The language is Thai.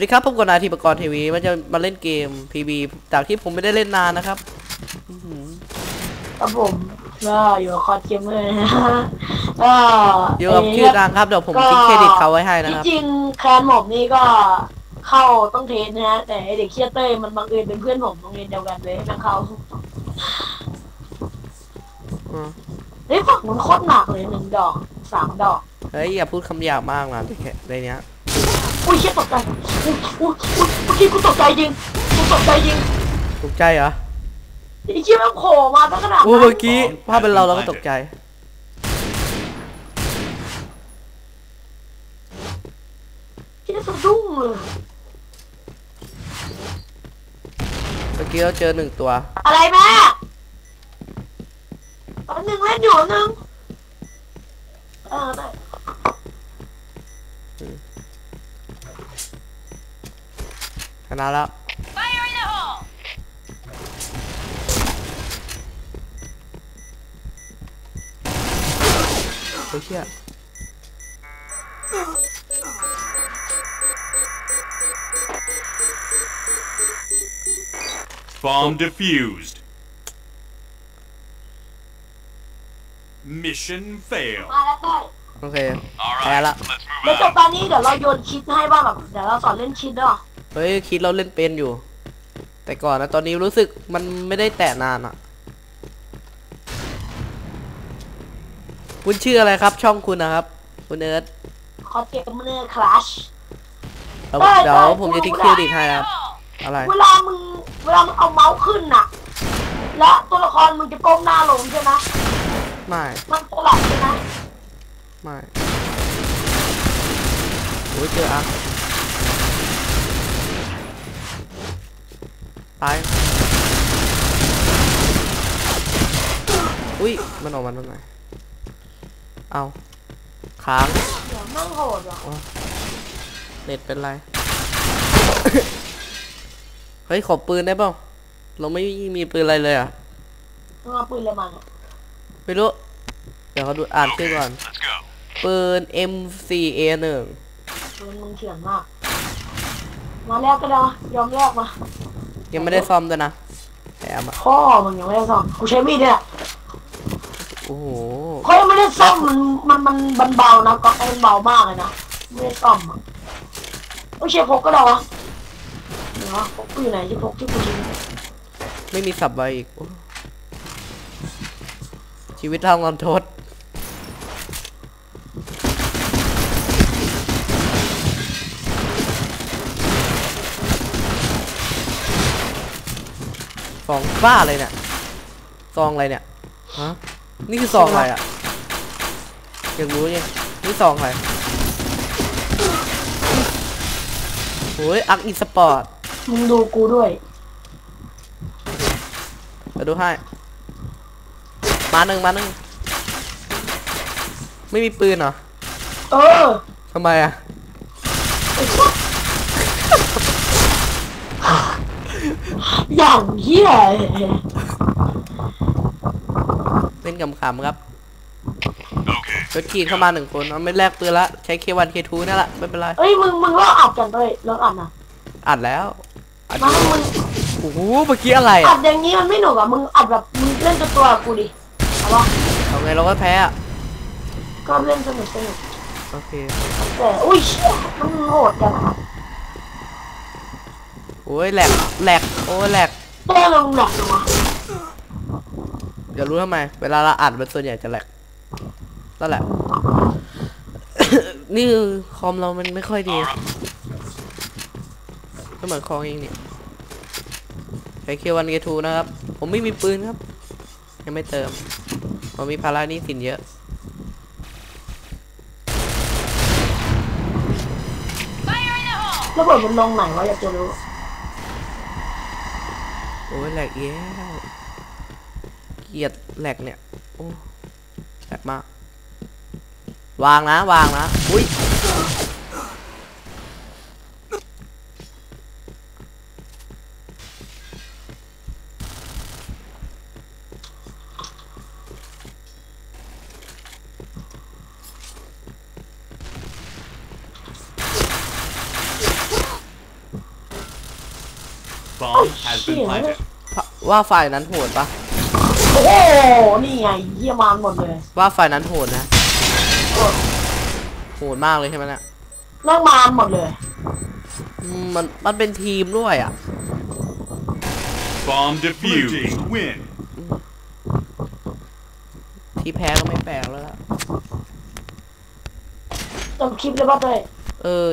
วัสดีครับผมกบนายทีปกรณ์ทีวีมันจะมาเล่นเกม PB จากที่ผมไม่ได้เล่นนานนะครับอื้อหือครับผมก็อยู่กับคอร์ดเกมเมอร์นะฮะก็อยู่กับชื่อดังครับเดี๋ยวผมทิ้งเครดิตเขาไว้ให้นะจครับริงๆแคลนผมนี่ก็เข้าต้องเทสนะฮะแต่ไอ้เด็กเชียเต้ยมันบังเอิญเป็นเพื่อนผมโรงเรียนเดียวกันเลยนะเขาอืมเฮ้ยฝั่งมันโคตรหนักเลยหนึ่งดอกสามดอกเฮ้ยอย่าพูดคำหยาบมากนะแค่ในเนี้ย อุ้ยเชี่ยตกใจอุ้ยอุ้ยอุ้ยเมื่อกี้กูตกใจจริงกูตกใจจริงตกใจเหรอไอ้เชี่ยมันโผล่มาตั้งขนาดโอ้นั้นเมื่อกี้ถ้าเป็นเราเราก็ตกใจ เชี่ยสะดุ้งเลยเมื่อกี้เราเจอหนึ่งตัว อะไรแม่อันหนึ่งเล่นอยู่อันหนึ่งเออได้ ชนะแล้ว Fire in the hole! เฮ้ยเชี่ย Bomb defused. Mission fail. มาแล้วได้โอเค All แพ้ right, ละ let's เดี๋ยว move จบ out. ตอนนี้เดี๋ยวเราโยนคิดให้บ้างแบบเดี๋ยวเราสอนเล่นคิดด้วย เฮ้ยคิดเราเล่นเป็นอยู่ แต่ก่อนนะตอนนี้รู้สึกมันไม่ได้แตะนานอะคุณชื่ออะไรครับ ช่องคุณนะครับ คุณเอิร์ธคอเกมเนอร์คลาชเดี๋ยวได้เดี๋ยวได้ผมจะทิ้งได้เครดิตให้ครับ อะไร เวลามึงเวลามึงเอาเมาส์ขึ้นน่ะ และตัวละครมึงจะก้มหน้าลงใช่ไหมไม่ มันสลับใช่ไหมไม่โอ้ยเจออัก ตาย อุ้ย มันออกมาตรงไหนเอาค้างเดี๋ยวนั่งโหดว่ะเน็ตเป็นไร เฮ้ย ขอปืนได้เปล่า เราไม่มีปืนอะไรเลยอะมึงเอาปืนอะไรมาเนี่ยไม่รู้ เดี๋ยวเขาดูอ่านชื่อ Okay, ก่อน let's go. ปืน MCA1 ปืนมึงเถื่อนมาก มาแลกก็ได้ยอมแลกมา ยังไม่ได้ซ่อมด้วยนะแถมอะพ่อมึงยังไม่ได้ซ่อมกูใช้มีดเนี่ยโอ้โหเขายังไม่ได้ซ่อมมันมันมันมันเบานะก็มันเบามากเลยนะไม่ได้ซ่อมอะโอ้ยเชฟพกก็ได้วะเดี๋ยววะพกกูอยู่ไหนที่พกที่กูทิ้งไม่มีสับไว้อีกโอ้ชีวิตทำความโทษ ซองบ้าเลยเนี่ย ซองอะไรเนี่ย ฮะ นี่คือซองอะไรอะอยากรู้ไงนี่ซองอะไรโอ้ยอักอีสปอร์ต มึงดูกูด้วยมาดูให้ มาหนึ่งมาหนึ่ง ไม่มีปืนเหรอ เออทำไมอะ อย่างเหี้ยเลยเล่นขำๆครับ Okay. รถขี่เข้ามาหนึ่งคนเอาไม่แลกปืนละใช้ K1 K2 นี่แหละไม่เป็นไรเอ้ยมึงมึงเลิกอัดกันเลยเลิกอัดนะอัดแล้วอัดมาให้มึงโอ้โหเมื่อกี้อะไรอัอะดอย่างนี้มันไม่หนุกอะมึงอัดแบบมึงเล่นตัวตัวๆกับกูดิเอาวะเอาไงเราก็แพ้อะก็เล่นสนุกสนุกโอเคแต่อุ้ยเชี่ยมันโหดจัง อะโอ้ยแหลกแหลกโอ้ยแหลกเต้ลงหนักจังวะเดี๋ยวรู้ทำไม เวลาเราอัดมันส่วนใหญ่จะแหลกนั่นแหละ นี่คือคอมเรามันไม่ค่อยดีก็เหมือนคองเองเนี่ยใช้เควันเกทูนะครับ ผมไม่มีปืนครับ ยังไม่เติม ผมมีภาระหนี้สินเยอะ Fire in the hole! แล้วเปิดมันลงไหนวะอยากจะรู้ โอ้ยแหลกแย่เกลียดแหลกเนี่ย โอ้แหลกมาก วางนะ วางนะ อุ้ย Bomb has been shit. planted. ว่าฝ่ายนั้นโหดปะโอ้โห นี่ไงเยี่ยมานหมดเลยว่าฝ่ายนั้นโหดนะเออโหดมากเลยใช่ไหมเนี่ยนั่งมานหมดเลย อืมมันมันเป็นทีมด้วยอะ Bomb defused. Win. ที่แพ้ก็ไม่แปลกแล้วล่ะจำคลิปเลยป่ะเต้ย เออ